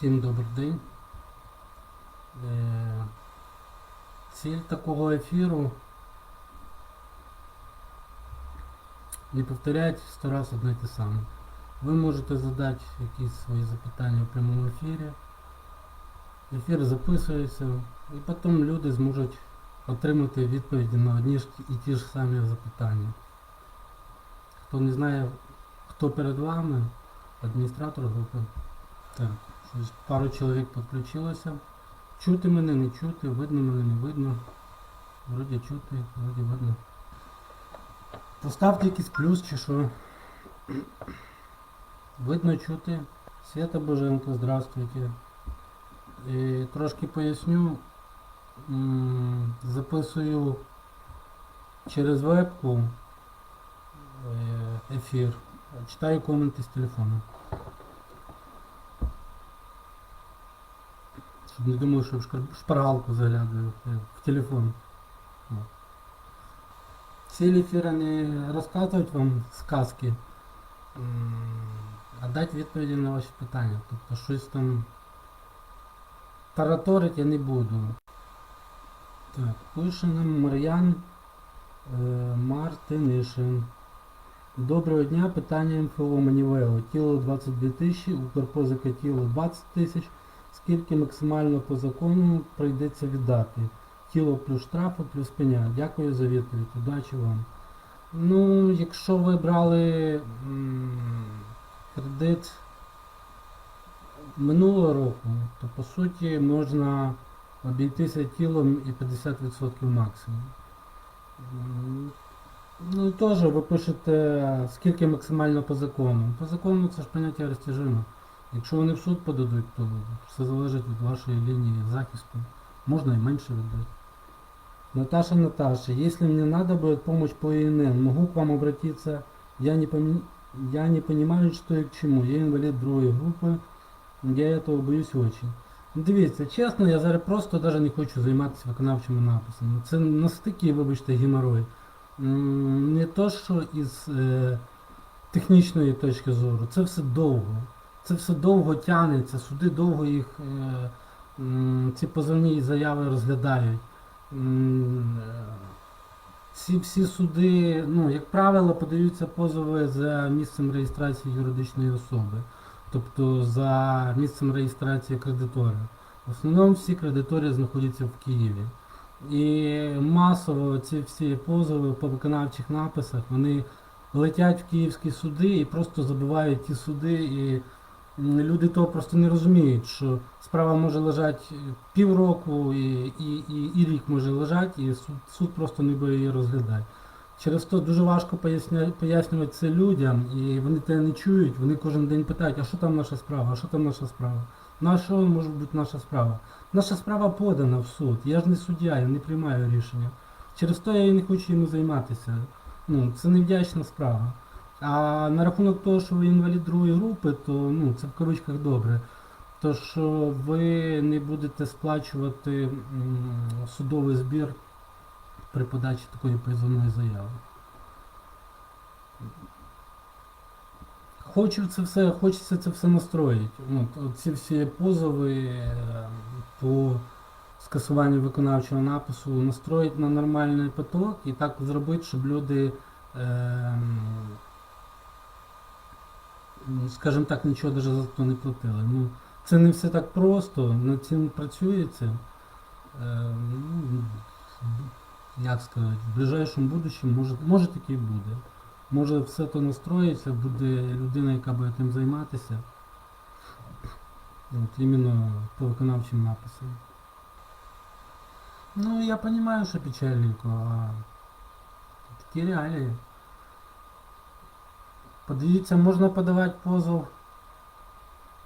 Всім добрий день. Е, Ціль такого ефіру не повторять сто раз одне те саме. Ви можете задати якісь свої запитання в прямому ефірі. Ефір записується і потім люди зможуть отримати відповіді на одні ж і ті ж самі запитання. Хто не знає, хто перед вами, адміністратор групи. Так, пару чоловік підключилося. Чути мене, не чути, видно мене, не видно. Вроді чути, вроді видно. Поставте якийсь плюс чи що. Видно чути. Свята Боженко, здравствуйте. І трошки поясню. Записую через вебку е, ефір. Читаю коменти з телефону. Не думав, що в шпаргалку заглядаю в телефон. Ціль ефіра не розказують вам сказки, а дати відповіді на ваші питання. Тобто щось там тараторить я не буду. Так, пише нам Мар'ян е, Мартинишин. Доброго дня, питання МФО Манівео. Тіло 22 тисячі, Укрпозика тіло 20 тисяч. Скільки максимально по закону прийдеться віддати? Тіло плюс штрафи, плюс пеня. Дякую за відповідь. Удачі вам. Ну, якщо ви брали м, кредит минулого року, то по суті можна обійтися тілом і 50% максимум. Ну і теж ви пишете, скільки максимально по закону. По закону це ж поняття розтяжимо. Якщо вони в суд подадуть, то все залежить від вашої лінії захисту. Можна і менше віддати. Наташа, Наташа, если мне надо будет помощь по ИНН, могу к вам обратиться? Я не, поми- я не понимаю, что и к чему. Я инвалид другої групи, я этого боюсь очень. Ну, Дивіться, чесно, я зараз просто навіть не хочу займатися виконавчими написами. Це настільки, вибачте, геморой. Не то, що із е, технічної точки зору, це все довго. Це все довго тягнеться, суди довго їх е, ці позовні заяви розглядають. Ці всі суди, ну, як правило, подаються позови за місцем реєстрації юридичної особи, тобто за місцем реєстрації кредитора. В основному всі кредиторі знаходяться в Києві. І масово ці всі позови по виконавчих написах вони летять в київські суди і просто забивають ті суди. І люди того просто не розуміють, що справа може лежати півроку і, і, і, і рік може лежати, і суд, суд просто не буде її розглядати. Через то дуже важко поясня, пояснювати це людям, і вони те не чують, вони кожен день питають, а що там наша справа, а що там наша справа? На що може бути наша справа? Наша справа подана в суд. Я ж не суддя, я не приймаю рішення. Через то я і не хочу йому займатися. Ну, це невдячна справа. А на рахунок того, що ви інвалід другої групи, то ну, це в кавичках добре. То що ви не будете сплачувати судовий збір при подачі такої позовної заяви. Хочу це все, хочеться це все настроїти. От, от ці всі позови е, по скасуванню виконавчого напису настроїти на нормальний поток і так зробити, щоб люди, е, скажімо так, нічого даже за це не платили. Ну, це не все так просто, над цим працюється. Е, ну, як сказати, в ближайшому будущому може, може таки і буде. Може все то настроїться, буде людина, яка буде тим займатися. От іменно по виконавчим написам. Ну, я розумію, що печальненько, а такі реалії. Подивіться, можна подавати позов.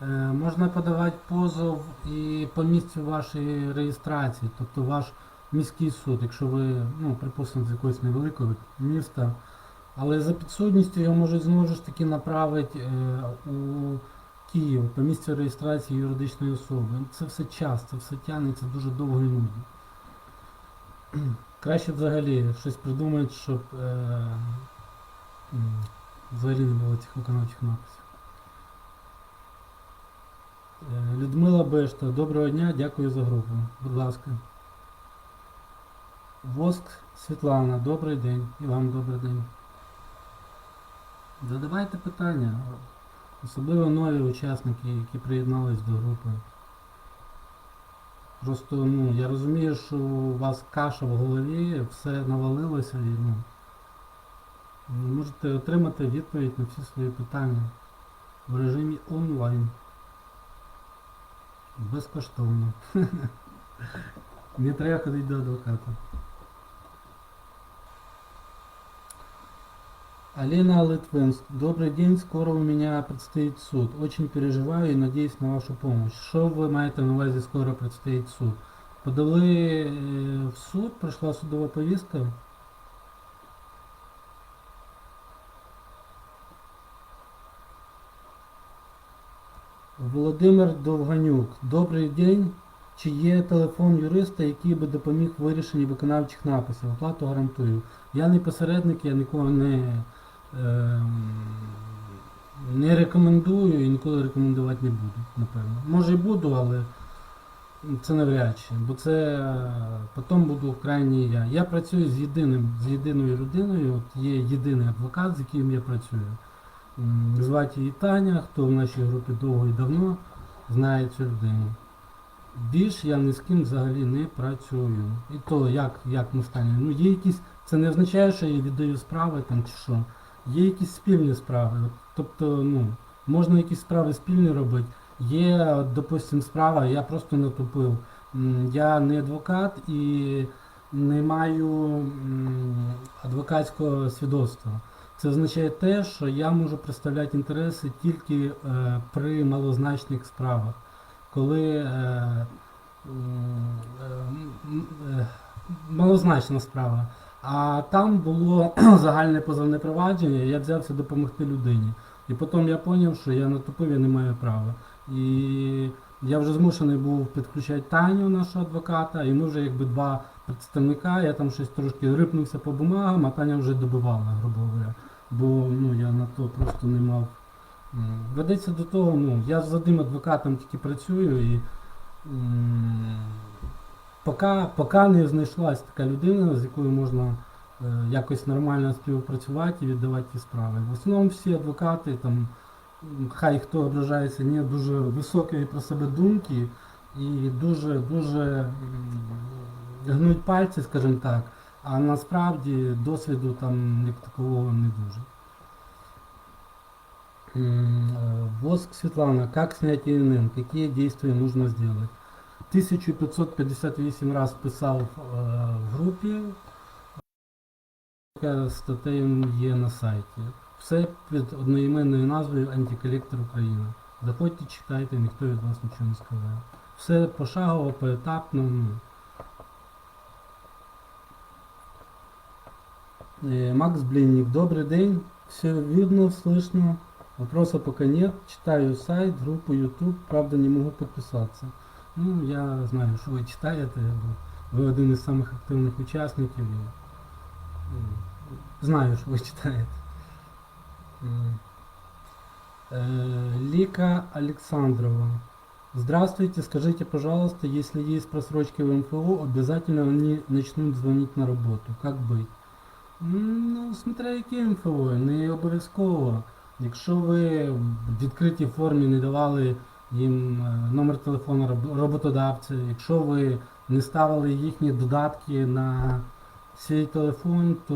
Е, можна подавати позов і по місцю вашої реєстрації, тобто ваш міський суд, якщо ви, ну, припустимо, з якогось невеликого міста. Але за підсудністю його можуть знову ж таки направити е, у Київ по місцю реєстрації юридичної особи. Це все час, це все тягнеться дуже довго і нудно. Краще взагалі щось придумати, щоб е, взагалі не було цих виконавчих написів. Е, Людмила Бешта, доброго дня, дякую за групу. Будь ласка. Воск Світлана, добрий день. І вам добрий день. Задавайте питання. Особливо нові учасники, які приєднались до групи. Просто, ну, я розумію, що у вас каша в голові, все навалилося і ну. Ви можете отримати відповідь на всі свої питання в режимі онлайн. Безкоштовно. Не треба ходити до адвоката. Алина Литвинск. Добрый день, скоро у меня предстоит суд. Очень переживаю и надеюсь на вашу помощь. Що ви маєте на увазі скоро предстоїть суд? Подали е, в суд, пройшла судова повістка. Володимир Довганюк. Добрий день. Чи є телефон юриста, який би допоміг в вирішенні виконавчих написів? Оплату гарантую. Я не посередник, я нікого не, ем, не рекомендую і ніколи рекомендувати не буду, напевно. Може і буду, але це навряд чи. Бо це е, потім буду крайній я. Я працюю з єдиним, з єдиною людиною, от є єдиний адвокат, з яким я працюю. Звати її Таня, хто в нашій групі довго і давно знає цю людину. Більш я ні з ким взагалі не працюю. І то як, як ми станемо. Ну є якісь, це не означає, що я віддаю справи там чи що. Є якісь спільні справи. Тобто, ну, можна якісь справи спільні робити. Є, от, допустим, справа, я просто натупив. Я не адвокат і не маю адвокатського свідоцтва. Це означає те, що я можу представляти інтереси тільки е, при малозначних справах коли е, е, малозначна справа. А там було загальне позовне провадження, я взявся допомогти людині. І потім я зрозумів, що я натупив, я не маю права. І я вже змушений був підключати Таню, нашого адвоката, і ми вже якби два представника, я там щось трошки рипнувся по бумагам, а Таня вже добивала, грубо говоря. Бо ну, я на то просто не мав Ведеться до того, ну, я з одним адвокатом тільки працюю і поки, поки не знайшлась така людина, з якою можна е, якось нормально співпрацювати і віддавати ті справи. В основному всі адвокати, там, хай хто ображається, ні, дуже високої про себе думки і дуже дуже гнуть пальці, скажімо так, а насправді досвіду там як такового не дуже. Э, Воск Светлана, как снять ИНН, какие действия нужно сделать? 1558 раз писав е, в групі, Кілька статей є на сайті. Все під одноіменною назвою Антиколектор Україна. Заходьте, читайте, ніхто від вас нічого не сказав. Все пошагово, поетапно. ну. Е, Макс Блинник, добрый день. Все видно, слышно. Вопроса пока нет. Читаю сайт, группу YouTube, правда не могу подписаться. Ну, я знаю, що ви читаєте, бо ви один із самих активних учасників. і, м, Знаю, що ви читаєте. М. Э, Лика Александрова. Здравствуйте, скажите, пожалуйста, если есть просрочки в МФО, обязательно они начнут звонить на работу. Как быть? Ну, смотря яке МФО, не обов'язково. Якщо ви в відкритій формі не давали їм е, номер телефону роб- роботодавця, якщо ви не ставили їхні додатки на свій телефон, то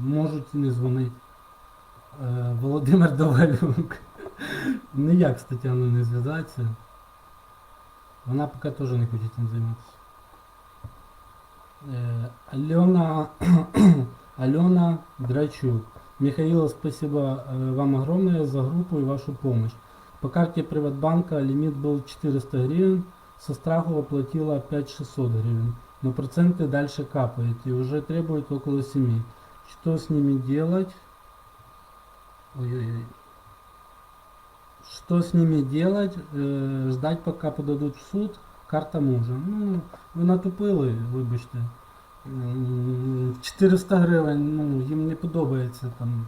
можуть і не дзвонити. Е, Володимир Довгалюк. Ніяк з Тетяною не зв'язатися. Вона поки теж не хоче цим займатися. Е, Альона, Алена Драчук. Михаил, спасибо вам огромное за группу и вашу помощь. По карте Приватбанка лимит был 400 гривен, со страху оплатила 5600 гривен, но проценты дальше капают и уже требуют около 7. Что с ними делать? Ой-ой-ой. Что с ними делать? Э, ждать пока подадут в суд? Карта мужа. Ну, ви натупили, вибачте. М, 400 гривень, ну, їм не подобається там.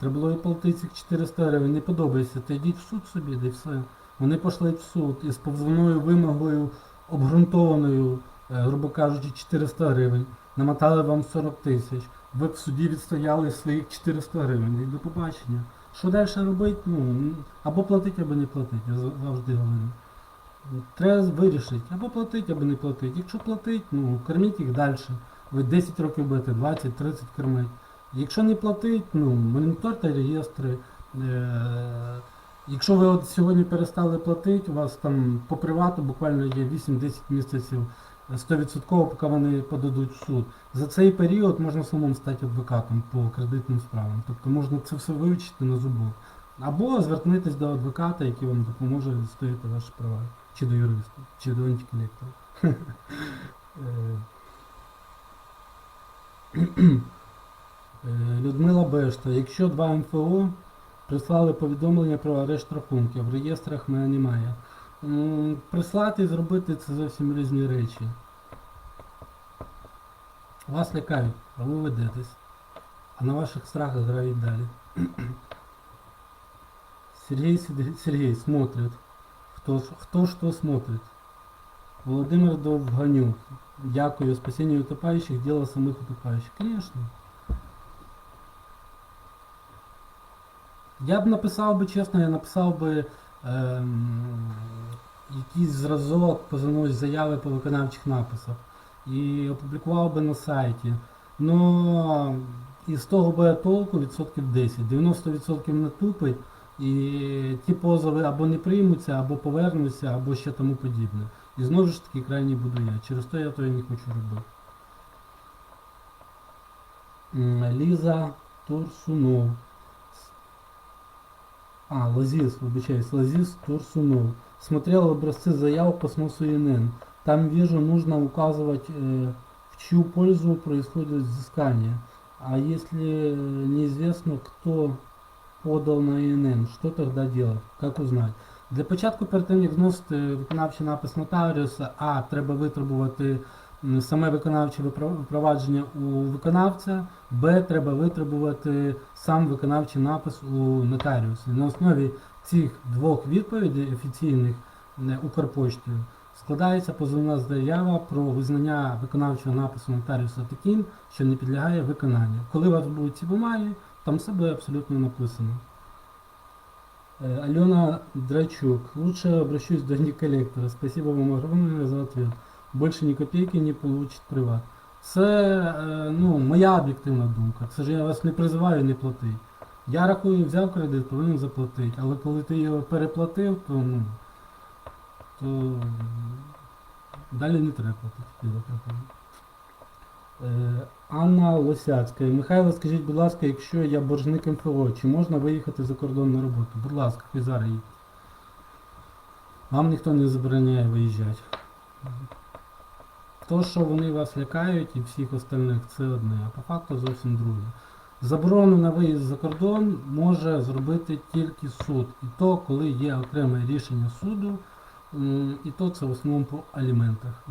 Треба було і платити цих 400 гривень, не подобається. То йдіть в суд собі, де все. вони пішли в суд із позовною вимогою обґрунтованою, е, грубо кажучи, 400 гривень, намотали вам 40 тисяч, ви в суді відстояли своїх 400 гривень. І до побачення. Що далі робити? Ну, або платити, або не платити, я завжди говорю. Треба вирішити, або платити, або не платити. Якщо платити, ну корміть їх далі. Ви 10 років будете, 20-30 кормить. Якщо не платить, ну моніторте реєстри. Е- якщо ви от сьогодні перестали платити, у вас там по привату буквально є 8-10 місяців е, 100%, поки вони подадуть в суд. За цей період можна самому стати адвокатом по кредитним справам. Тобто можна це все вивчити на зубок. Або звернутися до адвоката, який вам допоможе відстояти ваші права. Чи до юриста, чи до. Е, Е, Людмила Бешта, якщо два МФО прислали повідомлення про арешт рахунків, в реєстрах мене немає. Прислати і зробити це зовсім різні речі. Вас лякають, а ви ведетесь. А на ваших страхах грають далі. Сергей, Сид- Сергей смотрит. Хто, ж- хто що смотрит? Володимир Довганюк. Дякую. Спасіння утопаючих, діло самих утопаючих. Конечно. Я б написав би, чесно, я написав би ем, якийсь зразок позовної заяви по виконавчих написах і опублікував би на сайті. Ну, із того буде толку відсотків 10. 90% не тупить, і ті позови або не приймуться, або повернуться, або ще тому подібне. І знову ж таки крайній буду я. Через то я то і не хочу робити. М, Ліза Турсунов. А, Лазис, выбачаюсь, Лазис Турсунов. Смотрел образцы заяв по сносу ИНН. Там вижу, нужно указывать, э, в чью пользу происходит взыскание. А если э, неизвестно, кто подал на ИНН, що тогда делать? Как узнать? Для початку перед тим, як вносити виконавчий напис нотаріуса, а треба витребувати саме виконавче впровадження у виконавця, Б. Треба витребувати сам виконавчий напис у нотаріуса. На основі цих двох відповідей офіційних Укрпоштою складається позовна заява про визнання виконавчого напису нотаріуса таким, що не підлягає виконанню. Коли у вас будуть ці бумаги, там все буде абсолютно написано. Э, Алена Драчук. Лучше обращусь до неколлектора. Спасибо вам огромное за ответ. Больше ни копейки не получит приват. Це е, ну, моя об'єктивна думка. Це ж я вас не призиваю не платити. Я рахую, взяв кредит, повинен заплатити. Але коли ти його переплатив, то ну то далі не треба платити. Е, Анна Лосяцька. Михайло, скажіть, будь ласка, якщо я боржник МФО, чи можна виїхати за кордон на роботу? Будь ласка, ви зараз їдьте. Вам ніхто не забороняє виїжджати. То, що вони вас лякають і всіх остальних, це одне, а по факту зовсім друге. Заборону на виїзд за кордон може зробити тільки суд. І то, коли є окреме рішення суду, і то це в основному по аліментах.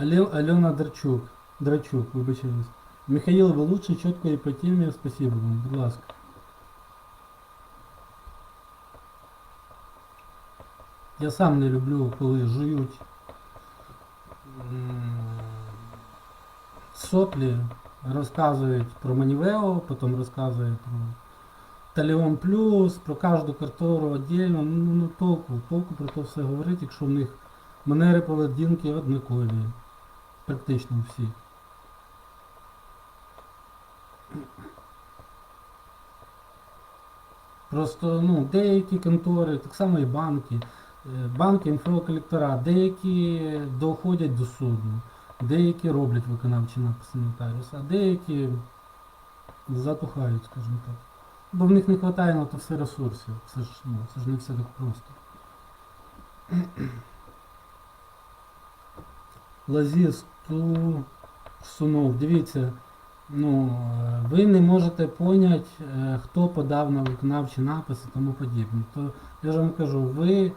Алена Драчук. Драчук, вибачаюсь. Михаил, ви лучше, чітко і по темі, спасибо вам, будь ласка. Я сам не люблю, коли жують соплі, розказують про Манівео, потім розказують про Таліон Плюс, про кожну контору віддільно. Ну, ну толку, толку про це все говорити, якщо в них манери поведінки однакові. Практично всі. Просто ну, деякі контори, так само і банки, е, банки, інфоколектора, деякі доходять до суду, деякі роблять виконавчі написи нотаріуса, а деякі затухають, скажімо так. Бо в них не вистачає на то все ресурсів. Це ж, ну, це ж не все так просто. Лазіс ту сунув. Дивіться, ну, е, ви не можете поняти, е, хто подав на виконавчі написи і тому подібне. То я ж вам кажу, ви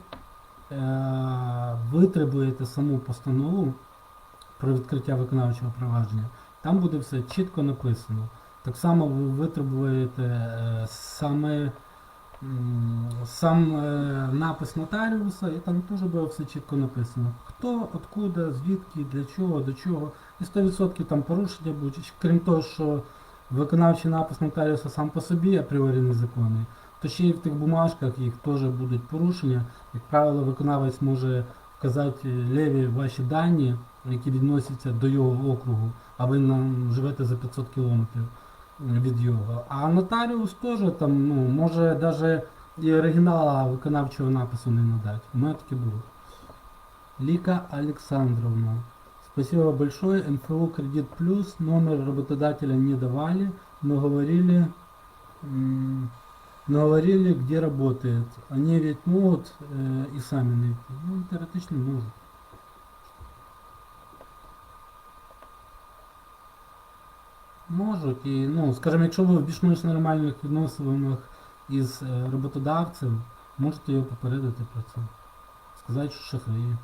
е, витребуєте саму постанову про відкриття виконавчого провадження. Там буде все чітко написано. Так само ви витребуєте е, саме сам е, напис нотаріуса, і там теж буде все чітко написано. Хто, откуда, звідки, для чого, до чого. І 100% там порушення будуть. Крім того, що виконавчий напис нотаріуса сам по собі апріорі незаконний, то ще й в тих бумажках їх теж будуть порушення. Як правило, виконавець може вказати леві ваші дані, які відносяться до його округу, а ви нам живете за 500 кілометрів від його. А нотаріус теж там, ну, може навіть і оригінала виконавчого напису не надати. У мене таке було. Лика Александровна. Спасибо большое. МФУ Кредит Плюс. Номер работодателя не давали, но говорили, м, но говорили, где работает. Они ведь могут э, и сами найти. Ну, теоретично можуть. Можуть і, ну, скажімо, якщо ви в більш-менш нормальних відносинах із е, роботодавцем, можете його попередити про це. Сказати, що шахраї.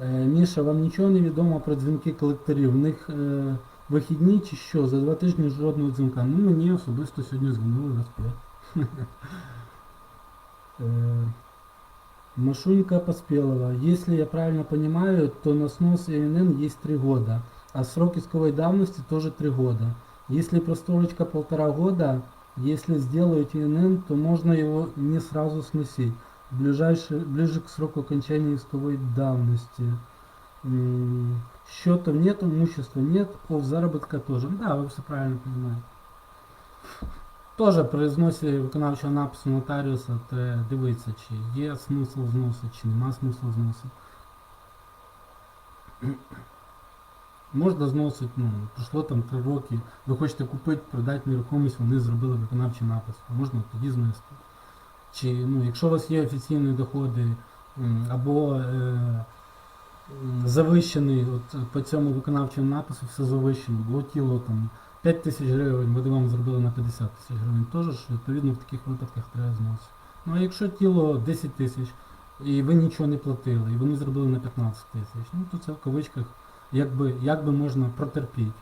Е, Міша, вам нічого не відомо про дзвінки колекторів? В них е, вихідні чи що? За два тижні жодного дзвінка. Ну мені особисто сьогодні дзвонили раз п'ять. Машунька Поспелова. Если я правильно понимаю, то на снос ИНН есть 3 года, а срок исковой давности тоже 3 года. Если прострочка полтора года, если сделают ИНН, то можно его не сразу сносить. Ближайший, ближе к сроку окончания исковой давности. Счетов нет, имущества нет, ов заработка тоже. Да, вы все правильно понимаете. Теж при зносі виконавчого напису нотаріуса треба дивитися, чи є смисл зносу, чи нема смислу зносу. Можна зносити, ну, пройшло там 3 роки, ви хочете купити, продати нерухомість, вони зробили виконавчий напис. Можна тоді знести. Чи, ну, якщо у вас є офіційні доходи або е, завищений, от по цьому виконавчому напису все завищено, було тіло там 5 тисяч гривень, вони вам зробили на 50 тисяч гривень. Теж відповідно в таких випадках треба зносити. Ну а якщо тіло 10 тисяч і ви нічого не платили, і вони зробили на 15 тисяч, ну то це в кавичках якби, якби можна протерпіти.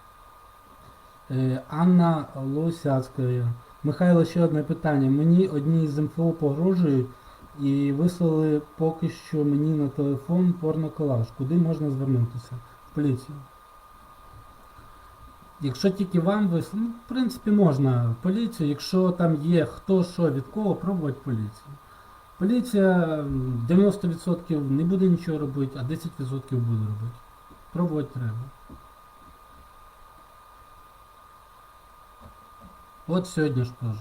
Е, Анна Лосяцька. Михайло, ще одне питання. Мені одні з МФО погрожують і вислали поки що мені на телефон порноколаж. Куди можна звернутися? В поліцію. Якщо тільки вам вислали, ну, в принципі, можна поліцію, якщо там є хто що від кого, пробувати поліцію. Поліція 90% не буде нічого робити, а 10% буде робити. Пробувати треба. От сьогодні ж теж.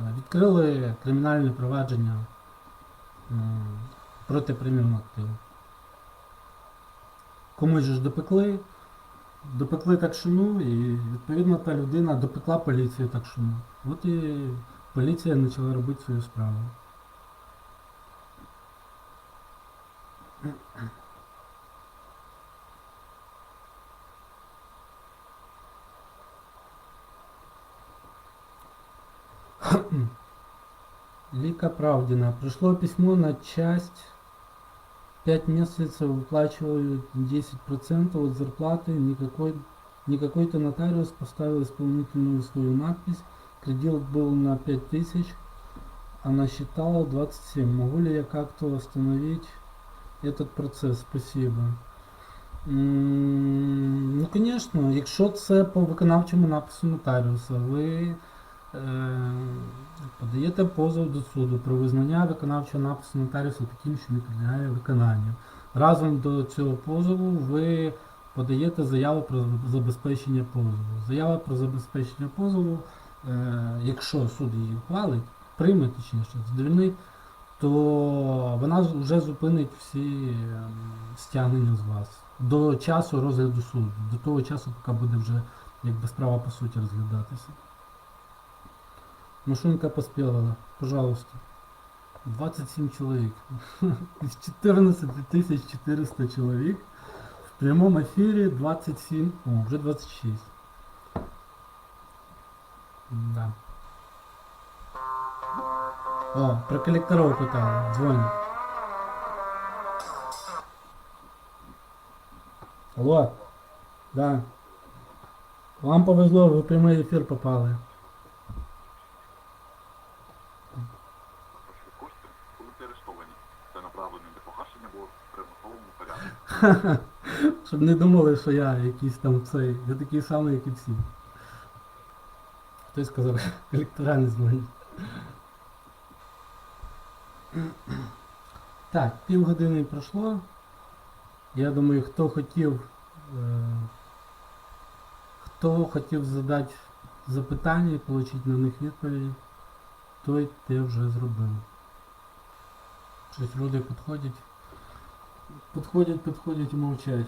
е, Відкрили кримінальне провадження проти преміум активу. Комусь ж допекли, допекли так шину, і відповідно та людина допекла поліцію так шину. От і поліція почала робити свою справу. Лика Правдина. Пришло письмо на часть 5 месяцев выплачивают 10% от зарплаты. Никакой, никакой-то нотариус поставил исполнительную свою надпись. Кредит был на 5000, а насчитала 27. Могу ли я как-то восстановить этот процесс? Спасибо. Ну, конечно, якщо це по виконавчому напису нотаріуса, ви подаєте позов до суду про визнання виконавчого напису нотаріуса таким, що не підлягає виконанню. Разом до цього позову ви подаєте заяву про забезпечення позову. Заява про забезпечення позову, е, якщо суд її ухвалить, прийме точніше, задовільнить, то вона вже зупинить всі ем, стягнення з вас до часу розгляду суду, до того часу, поки буде вже якби справа по суті розглядатися. Машинка поспела, пожалуйста. 27 человек. Из 14 400 человек в прямом эфире 27, о, уже 26. Да. О, про коллекторов питали, дзвонять. Алло. Да. Вам повезло, ви в прямий попали. Ваші кошти були заарештовані. Це направлено для погашення було в примусовому порядку. Щоб не думали, що я якийсь там цей. Я такий самий, як і всі. Хтось сказав, електоральний змагання. Так, півгодини пройшло. Я думаю, хто хотів. Е, хто хотів задати запитання і отримати на них відповідь, той те вже зробив. Щось люди підходять. Підходять, підходять і мовчать.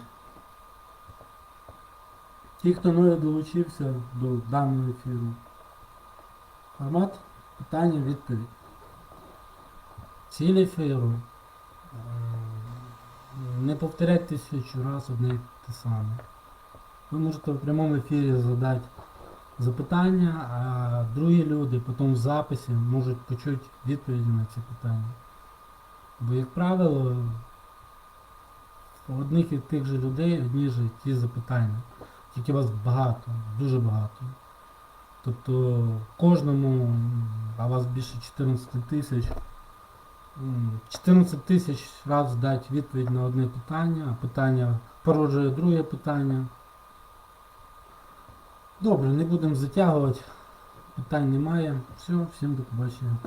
Ті, хто нові долучився до даного ефіру. Формат питання відповідь. Ціль ефіру. е, Не повторяйте тисячу раз одне й те саме. Ви можете в прямому ефірі задати запитання, а другі люди потім в записі можуть почути відповіді на ці питання. Бо, як правило, у одних і тих же людей одні ж ті запитання. Тільки вас багато, дуже багато. Тобто кожному, а вас більше 14 тисяч, 14 тисяч раз дати відповідь на одне питання, а питання породжує друге питання. Добре, не будемо затягувати. Питань немає. Все, всім до побачення.